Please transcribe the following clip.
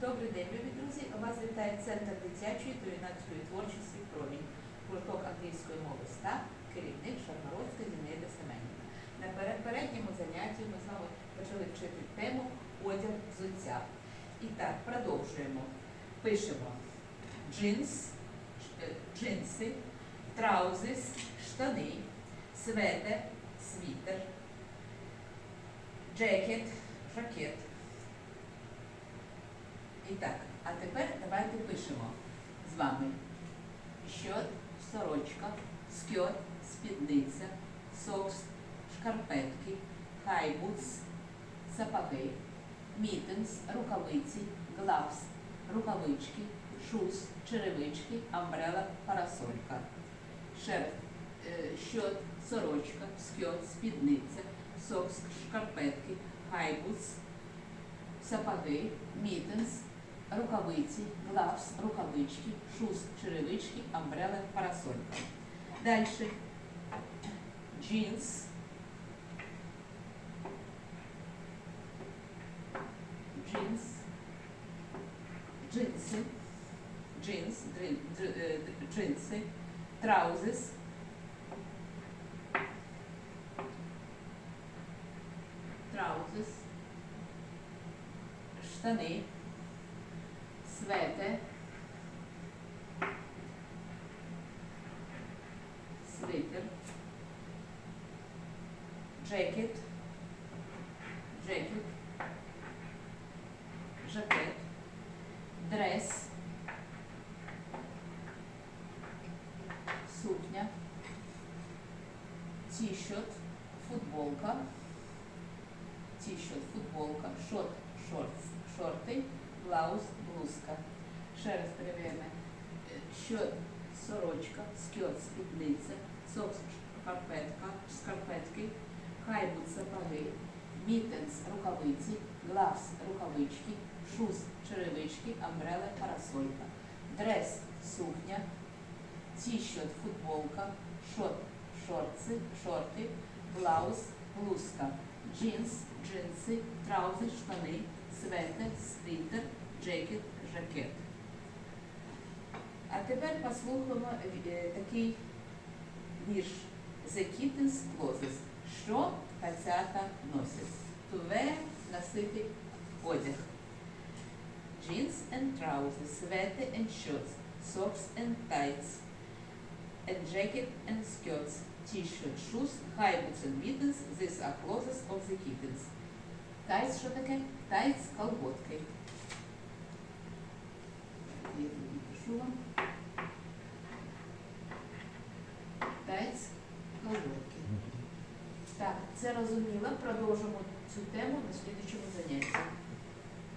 Добрий день, любі друзі. Вас вітає Центр дитячої та юнацької творчості Промінь, гурток англійської мови СТА, керівник Шармаровська Зінаїда Семенівна. На передньому занятті ми з вами почали вчити тему одяг взуття. І так, продовжуємо. Пишемо джинс, е, джинси, траузис, штани, светер, світер, джекет, жакет. І так, а тепер давайте пишемо з вами щот, сорочка, скьот, спідниця, сокс, шкарпетки, хайбутс, сапоги, мітинс, рукавиці, главс, рукавички, шуз, черевички, амбрела, парасолька. Раз. Е, щот, сорочка, скьот, спідниця, сокс, шкарпетки, хайбутс, сапоги, мітинс, рукавиці, главс, рукавички, шуз, черевички, амбрела, парасолька. Дальше. Джинс, джинс, джинси, джинс, д- джинси, траузис, траузис, штани, светер, свитер, джекет, джекет, жакет, дрес, сукня, тішот, футболка, тішот, футболка, шорт, шорт, шорти, блауз, блузка. Ще раз перевіряємо. Щот, сорочка, скьот, спідниця, сокс, шкарпетка, шкарпетки, хайбут, сапоги, мітенс, рукавиці, главс, рукавички, шуз, черевички, амбрела, парасолька, дрес, сукня, тіщот, футболка, шот, шорти, шорти, блауз, блузка, джинс, джинси, траузи, штани, светер, світер, джекет, жакет. А тепер послухаємо е, такий вірш The Kittens Clothes. Що кацята носять? To wear – носити одяг. Jeans and trousers, sweater and shorts, socks and tights, and jacket and skirts, t-shirt, shoes, high boots and mittens. These are clothes of the kittens. Тайц, що таке? Тайц – колготки. Я тут напишу вам. Тайц – колготки. Так, це розуміло. Продовжимо цю тему на слідчому занятті.